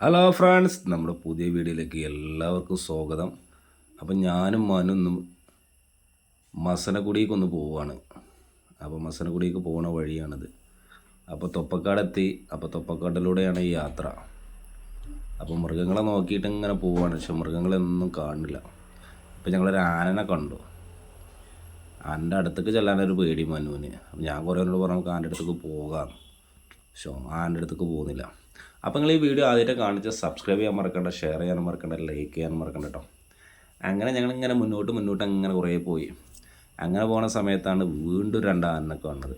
Hello friends നമ്മുടെ പുതിയ വീഡിയോയിലേക്ക് എല്ലാവർക്കും സ്വാഗതം. അപ്പം ഞാനും മനുന്നും മസനക്കുടിക്ക് ഒന്ന് പോവുകയാണ് അപ്പോൾ മസനക്കുടിക്ക് പോകുന്ന വഴിയാണിത്. അപ്പോൾ തൊപ്പക്കാടെത്തി. അപ്പോൾ തൊപ്പക്കാട്ടിലൂടെയാണ് ഈ യാത്ര. അപ്പോൾ മൃഗങ്ങളെ നോക്കിയിട്ട് ഇങ്ങനെ പോവുകയാണ് പക്ഷെ മൃഗങ്ങളൊന്നും കാണില്ല. അപ്പോൾ ഞങ്ങളൊരു ആനനെ കണ്ടു. ആനന്റെ അടുത്തേക്ക് ചെല്ലാനൊരു പേടി മനുവിന്. അപ്പം ഞാൻ കുറേ എന്നോട് പറഞ്ഞു ആന്റെ അടുത്തേക്ക് പോകാം. പക്ഷേ ആന്റെ അടുത്തേക്ക് പോകുന്നില്ല. അപ്പോൾ നിങ്ങൾ ഈ വീഡിയോ ആദ്യമായിട്ട് കാണിച്ച് സബ്സ്ക്രൈബ് ചെയ്യാൻ മറക്കണ്ട ഷെയർ ചെയ്യാൻ മറക്കണ്ട ലൈക്ക് ചെയ്യാൻ മറക്കണ്ട കേട്ടോ അങ്ങനെ ഞങ്ങൾ ഇങ്ങനെ മുന്നോട്ട് മുന്നോട്ട് അങ്ങനെ കുറേ പോയി. അങ്ങനെ പോണ സമയത്താണ് വീണ്ടും രണ്ട് വന്നത്.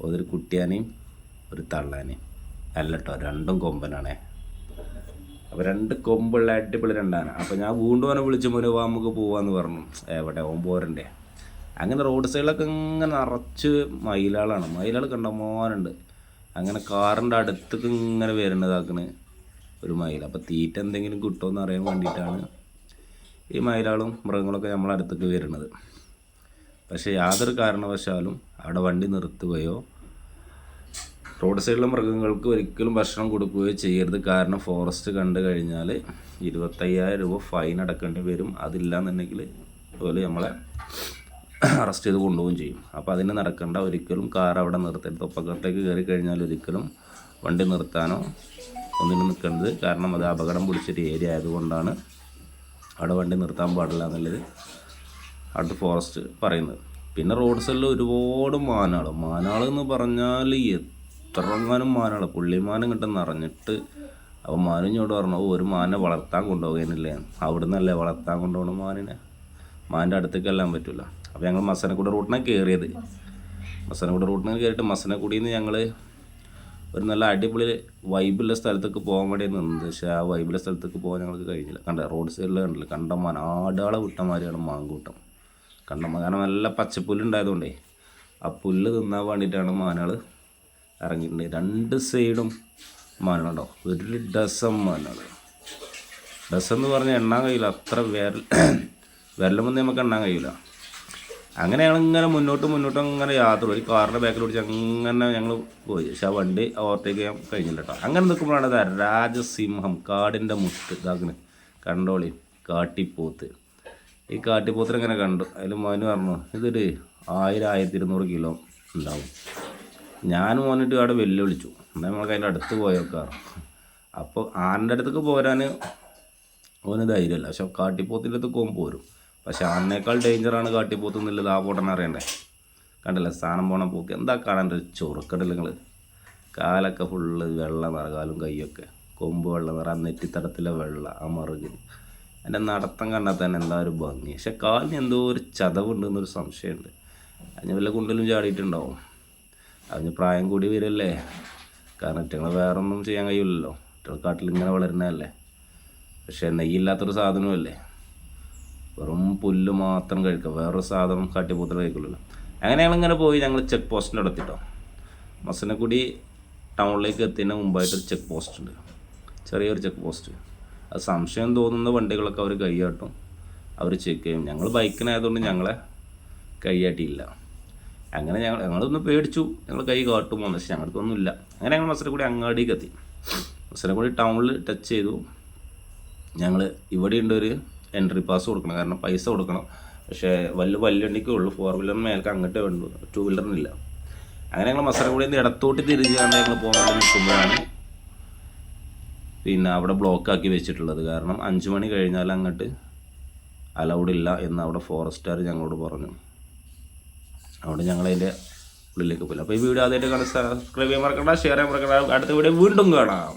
ഒരു കുട്ടിയാനേയും ഒരു തള്ളാനേയും അല്ല കേട്ടോ രണ്ടും കൊമ്പനാണേ. അപ്പോൾ രണ്ട് കൊമ്പുള്ള അടിപൊളി രണ്ടാന. അപ്പോൾ ഞാൻ വീണ്ടും അവനെ വിളിച്ച് മോനെ വാ നമുക്ക് പോവാന്ന് പറഞ്ഞു. എവിടെ? ഓൻ പോരണ്ടേ? അങ്ങനെ റോഡ് സൈഡിലൊക്കെ ഇങ്ങനെ നിറച്ച് മയിലാളാണ്. മയിലാൾ കണ്ടമാനുണ്ട്. അങ്ങനെ കാറിന്റെ അടുത്തേക്ക് ഇങ്ങനെ വരുന്നതാക്കണ് ഒരു മയിൽ അപ്പോൾ തീറ്റ എന്തെങ്കിലും കിട്ടുമെന്ന് അറിയാൻ വേണ്ടിയിട്ടാണ് ഈ മയിലാളും മൃഗങ്ങളൊക്കെ നമ്മളെ അടുത്തേക്ക് വരുന്നത്. പക്ഷേ യാതൊരു കാരണവശാലും അവിടെ വണ്ടി നിർത്തുകയോ റോഡ് സൈഡിലെ മൃഗങ്ങൾക്ക് ഒരിക്കലും ഭക്ഷണം കൊടുക്കുകയോ ചെയ്യരുത്. കാരണം ഫോറസ്റ്റ് കണ്ടു കഴിഞ്ഞാൽ ഇരുപത്തയ്യായിരം രൂപ ഫൈൻ അടക്കേണ്ടി വരും. അതില്ല എന്നുണ്ടെങ്കിൽ അതുപോലെ നമ്മളെ അറസ്റ്റ് ചെയ്ത് കൊണ്ടുപോവുകയും ചെയ്യും. അപ്പോൾ അതിന് നടക്കേണ്ട ഒരിക്കലും കാർ അവിടെ നിർത്തരുത്. തൊപ്പക്കട്ടേക്ക് കയറി കഴിഞ്ഞാൽ ഒരിക്കലും വണ്ടി നിർത്താനോ ഒന്നിനും നിൽക്കേണ്ടത് കാരണം അത് അപകടം പിടിച്ചൊരു ഏരിയ ആയതുകൊണ്ടാണ് അവിടെ വണ്ടി നിർത്താൻ പാടില്ല എന്നുള്ളത് അവിടുത്തെ ഫോറസ്റ്റ് പറയുന്നത്. പിന്നെ റോഡ് സൈഡിൽ ഒരുപാട് മാനാൾ മാനാൾ എന്ന് പറഞ്ഞാൽ എത്രങ്ങാനും മാനാൾ പുള്ളിമാനം കിട്ടും നിറഞ്ഞിട്ട് അപ്പോൾ മാനും ഇങ്ങോട്ട് പറഞ്ഞു ഒരു മാനെ വളർത്താൻ കൊണ്ടുപോകാനില്ലേ അവിടെ നിന്നല്ലേ വളർത്താൻ കൊണ്ടുപോകണം മാനിനെ. മാന്റെ അടുത്തേക്ക് എല്ലാം പറ്റില്ല അപ്പോൾ ഞങ്ങൾ മസനക്കുട റൂട്ടിനാണ് കയറിയത് മസനക്കുട റൂട്ടിന് കയറിയിട്ട് മസനക്കുടിയിൽ നിന്ന് ഞങ്ങൾ ഒരു നല്ല അടിപൊളി വൈബുള്ള സ്ഥലത്തേക്ക് പോകാൻ വേണ്ടി നിന്നത്. പക്ഷേ ആ വൈബുള്ള സ്ഥലത്തേക്ക് പോകാൻ ഞങ്ങൾക്ക് കഴിഞ്ഞില്ല. കണ്ട റോഡ് സൈഡിൽ കണ്ടില്ല? കണ്ടമാൻ ആടാളെ വിട്ടമാരിയാണ് മാങ്കൂട്ടം. കണ്ടമാൻ കാരണം നല്ല പച്ചപ്പുല്ലുണ്ടായതുകൊണ്ടേ ആ പുല്ല് തിന്നാൻ വേണ്ടിയിട്ടാണ് മാനകൾ ഇറങ്ങിയിട്ടുണ്ട്. രണ്ട് സൈഡും മാനുകളുണ്ടാവും ഒരു ഡസം മാനുകൾ ഡസം എന്ന് പറഞ്ഞാൽ എണ്ണാൻ കഴിയില്ല. അത്ര വിരൽ വിരലുമെന്ന് നമുക്ക് എണ്ണാൻ കഴിയില്ല അങ്ങനെ ഞങ്ങൾ ഇങ്ങനെ മുന്നോട്ട് മുന്നോട്ട് ഇങ്ങനെ യാത്ര. ഒരു കാറിന്റെ ബാക്കിൽ പിടിച്ച് അങ്ങനെ ഞങ്ങൾ പോയി. പക്ഷെ ആ വണ്ടി ഓവർടേക്ക് ചെയ്യാൻ കഴിഞ്ഞില്ല കേട്ടോ. അങ്ങനെ നിൽക്കുമ്പോഴാണ് രാജസിംഹം കാടിന്റെ മുത്ത് ഇതാക്കണ് കണ്ടോളി കാട്ടിപ്പോത്ത്. ഈ കാട്ടിപ്പോത്തിനെ ഇങ്ങനെ കണ്ടു. അതിൽ മോന് പറഞ്ഞു ഇതൊരു ആയിരം ആയിരത്തി ഇരുന്നൂറ് കിലോ ഉണ്ടാവും. ഞാൻ മോനിട്ട് അവിടെ വെല്ലുവിളിച്ചു. എന്നാൽ നമ്മൾക്ക് അതിന്റെ അടുത്ത് പോയേക്കാറ് അപ്പോൾ ആന്റെ അടുത്തേക്ക് പോരാൻ ഓന് ധൈര്യമല്ല. പക്ഷെ കാട്ടിപ്പോത്തിന്റെ അടുത്ത് പോകുമ്പോൾ പോരും. പക്ഷെ ഡേഞ്ചർ ഡേഞ്ചറാണ് കാട്ടിപ്പോത്ത് എന്നുള്ളത് ആ പോട്ടനെ അറിയണ്ടേ? കണ്ടില്ലേ? സ്ഥാനം പോണ പോക്ക്. എന്താ കാണാൻ ഒരു ചൊറുക്കടില്ല നിങ്ങൾ കാലൊക്കെ ഫുള്ള് വെള്ളം നിറ കാലും കൈയൊക്കെ കൊമ്പ് വെള്ളം നിറ നെറ്റിത്തടത്തിലെ വെള്ളം ആ മറുകിൽ എന്റെ നടത്തം കണ്ടാൽ തന്നെ എന്താ ഒരു ഭംഗി. പക്ഷെ കാലിന് എന്തോ ഒരു ചതവുണ്ട് എന്നൊരു സംശയമുണ്ട്. അതിന് വല്ല കുണ്ടിലും ചാടിയിട്ടുണ്ടാവും. അതിന് പ്രായം കൂടി വരല്ലേ? കാരണം ഇറ്റങ്ങൾ വേറെ ഒന്നും ചെയ്യാൻ കഴിയില്ലല്ലോ ഇറ്റങ്ങൾ കാട്ടിൽ ഇങ്ങനെ വളരുന്നതല്ലേ? പക്ഷേ നെയ്യില്ലാത്തൊരു സാധനമല്ലേ പുല്ല് മാത്രം കഴിക്കുക. വേറൊരു സാധനം കാട്ടിപ്പൂത്തൽ കഴിക്കുള്ളൂ. അങ്ങനെ ഞങ്ങളിങ്ങനെ പോയി ഞങ്ങൾ ചെക്ക് പോസ്റ്റിന്റെ അടുത്തിട്ടോ മസനക്കുടി ടൗണിലേക്ക് എത്തുന്നതിന് മുമ്പായിട്ടൊരു ചെക്ക് പോസ്റ്റ് ഉണ്ട്. ചെറിയൊരു ചെക്ക് പോസ്റ്റ് അത് സംശയം തോന്നുന്ന വണ്ടികളൊക്കെ അവർ കൈയാട്ടും അവർ ചെക്ക് ചെയ്യും. ഞങ്ങൾ ബൈക്കിനായതുകൊണ്ട് ഞങ്ങളെ കൈയാട്ടിയില്ല അങ്ങനെ ഞങ്ങൾ ഞങ്ങളൊന്ന് പേടിച്ചു. ഞങ്ങൾ കൈ കാട്ടുമോ എന്ന് ഞങ്ങൾക്കൊന്നും ഞങ്ങൾക്കൊന്നുമില്ല അങ്ങനെ ഞങ്ങൾ മസനക്കുടി അങ്ങാടിക്ക് എത്തി. മസനക്കുടി ടൗണിൽ ടച്ച് ചെയ്തു. ഞങ്ങൾ ഇവിടെ ഉണ്ട് ഒരു എൻട്രി പാസ് കൊടുക്കണം. കാരണം പൈസ കൊടുക്കണം. പക്ഷേ വലിയ വല്ലുണ്ടിക്കേ ഉള്ളൂ. ഫോർ വീലറിന് മേൽക്ക് അങ്ങോട്ടേ വേണ്ടു. ടു വീലറിനില്ല അങ്ങനെ ഞങ്ങൾ മസനഗുഡിയിൽ നിന്ന് ഇടത്തോട്ട് തിരിഞ്ഞാണ്ട് ഞങ്ങൾ പോകാൻ നിൽക്കുമ്പോഴാണ് പിന്നെ അവിടെ ബ്ലോക്ക് ആക്കി വെച്ചിട്ടുള്ളത്. കാരണം അഞ്ച് മണി കഴിഞ്ഞാൽ അങ്ങോട്ട് അലൗഡ് ഇല്ല എന്ന് അവിടെ ഫോറസ്റ്റുകാർ ഞങ്ങളോട് പറഞ്ഞു. അവിടെ ഞങ്ങൾ അതിന്റെ ഉള്ളിലേക്ക് പോയില്ല. അപ്പോൾ ഈ വീഡിയോ ആദ്യമായിട്ട് കാണാൻ സബ്സ്ക്രൈബ് ചെയ്യാൻ മറക്കണ്ട ഷെയർ ചെയ്യാൻ മറക്കണ്ട. അടുത്ത വീഡിയോ വീണ്ടും കാണാം.